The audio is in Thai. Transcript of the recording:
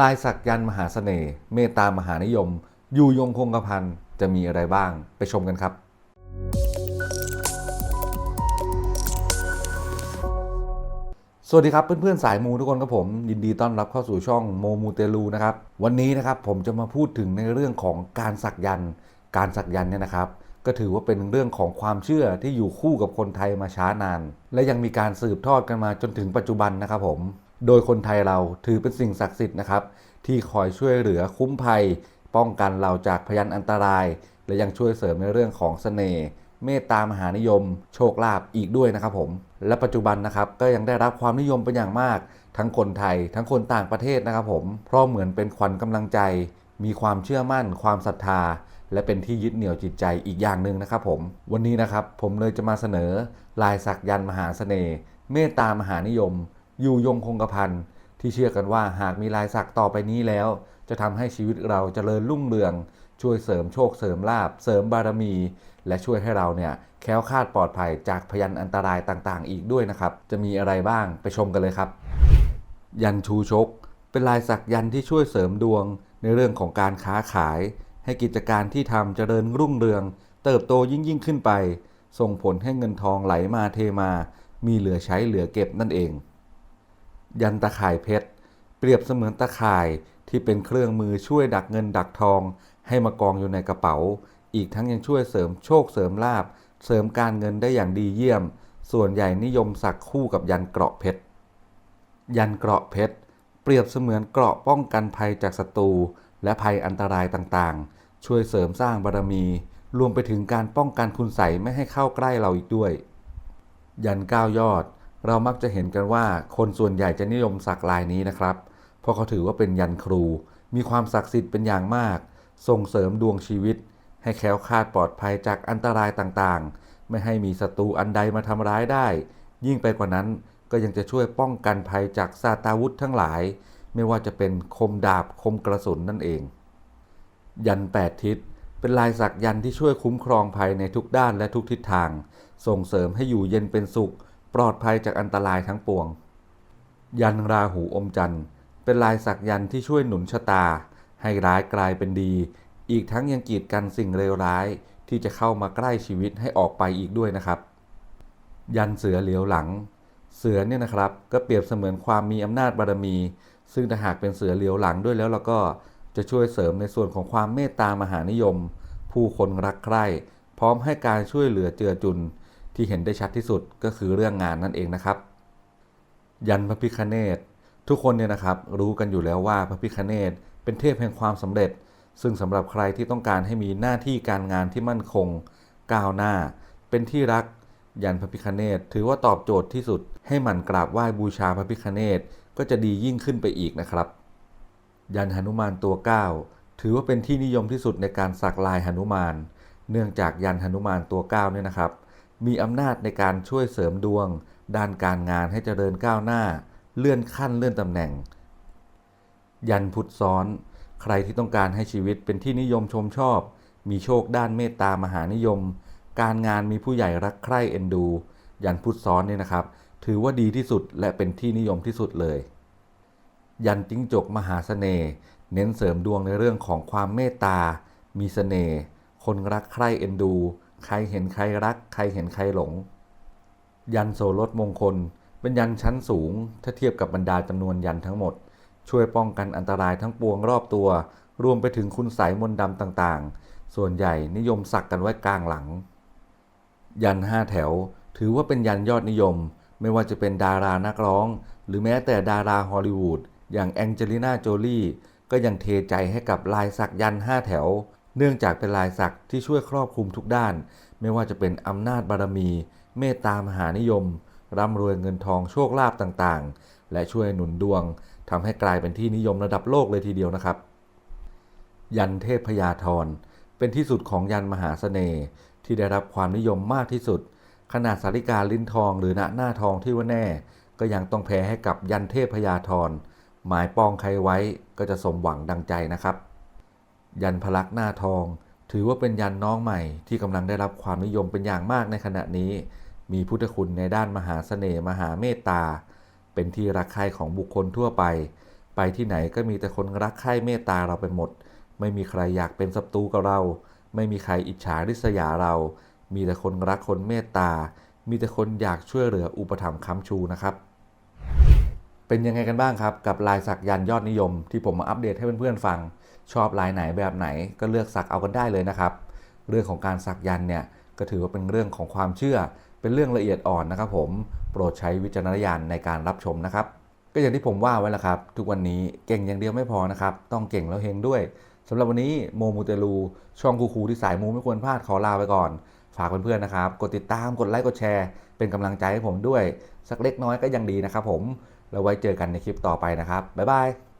ลายสักยันมหาเสน่ห์เมตตามหานิยม อยู่ยงคงกระพันจะมีอะไรบ้างไปชมกันครับ สวัสดีครับเพื่อนๆสายมูทุกคนครับผม ยินดีต้อนรับเข้าสู่ช่องโมมูเตลูนะครับ วันนี้นะครับผมจะมาพูดถึงในเรื่องของการสักยันการสักยันเนี่ยนะครับ ก็ถือว่าเป็นเรื่องของความเชื่อที่อยู่คู่กับคนไทยมาช้านาน และยังมีการสืบทอดกันมาจนถึงปัจจุบันนะครับผม โดยคนไทยเราถือเป็นสิ่งศักดิ์สิทธิ์นะครับ ที่คอยช่วยเหลือคุ้มภัย ป้องกันเราจากพยันอันตราย และยังช่วยเสริมในเรื่องของเสน่ห์เมตตามหานิยม โชคลาภอีกด้วยนะครับผมและปัจจุบันนะครับก็ยังได้รับความนิยมเป็นอย่างมาก ทั้งคนไทย ทั้งคนต่างประเทศนะครับผมเพราะเหมือนเป็นขวัญกำลังใจ มีความเชื่อมั่น ความศรัทธา และเป็นที่ยึดเหนี่ยวจิตใจอีกอย่างหนึ่งนะครับผมวันนี้นะครับผมเลยจะมาเสนอลายสักยันต์มหาเสน่ห์เมตตามหานิยม อยู่ยงคงกระพันที่เชื่อกันว่าหากมีลายสักต่อไปนี้แล้ว จะทำให้ชีวิตเราเจริญรุ่งเรือง ช่วยเสริมโชคเสริมลาบ เสริมบารมี และช่วยให้เราเนี่ยแคล้วคลาดปลอดภัยจากพยันอันตรายต่างๆ อีกด้วยนะครับ จะมีอะไรบ้างไปชมกันเลยครับ ยันชูชก เป็นลายสักยันที่ช่วยเสริมดวง ในเรื่องของการค้าขาย ให้กิจการที่ทำเจริญรุ่งเรือง เติบโตยิ่งยิ่งขึ้นไป ส่งผลให้เงินทองไหลมาเทมา มีเหลือใช้เหลือเก็บนั่นเอง ยันตะข่ายเพชร เปรียบเสมือนตะข่ายที่เป็นเครื่องมือช่วยดักเงินดักทอง ให้มากองอยู่ในกระเป๋า อีกทั้งยังช่วยเสริมโชคเสริมลาบ เสริมการเงินได้อย่างดีเยี่ยม ส่วนใหญ่นิยมสักคู่กับยันเกราะเพชร ยันเกราะเพชร เปรียบเสมือนเกราะป้องกันภัยจากศัตรูและภัยอันตรายต่างๆ ช่วยเสริมสร้างบารมี รวมไปถึงการป้องกันคุณใสไม่ให้เข้าใกล้เราอีกด้วย ยันเก้ายอด เรามักจะเห็นกันว่าคนส่วนใหญ่จะนิยมสักลายนี้นะครับ เพราะเขาถือว่าเป็นยันครู มีความศักดิ์สิทธิ์เป็นอย่างมาก ส่งเสริมดวงชีวิต ให้แคล้วคลาดปลอดภัยจากอันตรายต่างๆ ไม่ให้มีศัตรูอันใดมาทำร้ายได้ ยิ่งไปกว่านั้นก็ยังจะช่วยป้องกันภัยจากซาตาวุธทั้งหลาย ไม่ว่าจะเป็นคมดาบคมกระสุนนั่นเอง ยันแปดทิศเป็นลายสักยันที่ช่วยคุ้มครองภัยในทุกด้านและทุกทิศทาง ส่งเสริมให้อยู่เย็นเป็นสุข ปลอดภัยจากอันตรายทั้งปวง ยันราหูอมจันทร์ เป็นลายสักยันที่ช่วยหนุนชะตา ให้ร้ายกลายเป็นดี อีกทั้งยังกีดกันสิ่งเลวร้ายที่จะเข้ามาใกล้ชีวิตให้ออกไปอีกด้วยนะครับ ยันเสือเหลียวหลัง เสือเนี่ยนะครับก็เปรียบเสมือนความมีอำนาจบารมี ซึ่งถ้าหากเป็นเสือเหลียวหลังด้วยแล้วเราก็จะช่วยเสริมในส่วนของความเมตตามหานิยม ผู้คนรักใคร่ พร้อมให้การช่วยเหลือเจือจุน ที่เห็นได้ชัดที่สุดก็คือเรื่องงานนั่นเองนะครับ ยันพระพิคเนตทุกคนเนี่ยนะครับรู้กันอยู่แล้วว่าพระพิคเนตเป็นเทพแห่งความสำเร็จ ซึ่งสำหรับใครที่ต้องการให้มีหน้าที่การงานที่มั่นคง ก้าวหน้า เป็นที่รักยันพระพิคเนตถือว่าตอบโจทย์ที่สุด ให้หมั่นกราบไหว้บูชาพระพิคเนตก็จะดียิ่งขึ้นไปอีกนะครับ ยันหนุมานตัวเก้าถือว่าเป็นที่นิยมที่สุดในการสักลายหนุมาน เนื่องจากยันหนุมานตัวเก้าเนี่ยนะครับ มีอำนาจในการช่วยเสริมดวง ด้านการงานให้เจริญก้าวหน้า เลื่อนขั้นเลื่อนตำแหน่ง ยันพุทธซ้อน ใครที่ต้องการให้ชีวิตเป็นที่นิยมชมชอบ มีโชคด้านเมตตามหานิยม การงานมีผู้ใหญ่รักใคร่เอ็นดู ยันพุทธซ้อนเนี่ยนะครับ ถือว่าดีที่สุดและเป็นที่นิยมที่สุดเลย ยันจิ้งจกมหาเสน่ห์เน้นเสริมดวงในเรื่องของความเมตตา มีเสน่ห์คนรักใคร่เอ็นดู ใครเห็นใครรัก ใครเห็นใครหลง ยันโสรถมงคล เป็นยันชั้นสูง ถ้าเทียบกับบรรดาจำนวนยันทั้งหมด ช่วยป้องกันอันตรายทั้งปวงรอบตัว รวมไปถึงคุณไสยมนต์ดำต่างๆ ส่วนใหญ่นิยมสักกันไว้กลางหลัง ยันห้าแถว ถือว่าเป็นยันยอดนิยม ไม่ว่าจะเป็นดารานักร้อง หรือแม้แต่ดาราฮอลลีวูดอย่างแองเจลิน่าโจลี่ก็ยังเทใจให้กับลายสักยันห้าแถว เนื่องจากเป็นลายสักที่ช่วยครอบคลุมทุกด้าน ไม่ว่าจะเป็นอำนาจบารมี เมตตามหานิยม ร่ำรวยเงินทองโชคลาภต่างๆ และช่วยหนุนดวงทำให้กลายเป็นที่นิยมระดับโลกเลยทีเดียวนะครับ ยันเทพพยาธรเป็นที่สุดของยันมหาเสน่ห์ที่ได้รับความนิยมมากที่สุด ขนาดสาริกาลิ้นทองหรือณหน้าทองที่ว่าแน่ ก็ยังต้องแพ้ให้กับยันเทพพยาธรหมายปองใครไว้ก็จะสมหวังดังใจนะครับ ยันพลักษ์หน้าทอง ถือว่าเป็นยันน้องใหม่ที่กำลังได้รับความนิยมเป็นอย่างมากในขณะนี้ มีพุทธคุณในด้านมหาเสน่ห์มหาเมตตา เป็นที่รักใคร่ของบุคคลทั่วไป ไปที่ไหนก็มีแต่คนรักใคร่เมตตาเราไปหมด ไม่มีใครอยากเป็นศัตรูกับเรา ไม่มีใครอิจฉาริษยาเรา มีแต่คนรักคนเมตตา มีแต่คนอยากช่วยเหลืออุปถัมภ์ค้ำชูนะครับ เป็นยังไงกันบ้างครับ กับลายสักยันต์ยอดนิยม ที่ผมมาอัปเดตให้เพื่อนๆฟัง ชอบลายไหนแบบไหนก็เลือกสักเอากันได้เลยนะครับ เรื่องของการสักยันต์เนี่ยก็ถือว่าเป็นเรื่องของความเชื่อ เป็นเรื่องละเอียดอ่อนนะครับ ผมโปรดใช้วิจารณญาณในการรับชมนะครับ ก็อย่างที่ผมว่าไว้แล้วครับ ทุกวันนี้เก่งอย่างเดียวไม่พอนะครับ ต้องเก่งแล้วเฮงด้วยสำหรับวันนี้โมมูเตลูช่องคูๆที่สายมูไม่ควรพลาดขอลาไปก่อน ฝากเพื่อนๆนะครับ กดติดตามกดไลค์กดแชร์ เป็นกำลังใจให้ผมด้วย สักเล็กน้อยก็ยังดีนะครับผม แล้วไว้เจอกันในคลิปต่อไปนะครับบ๊ายบาย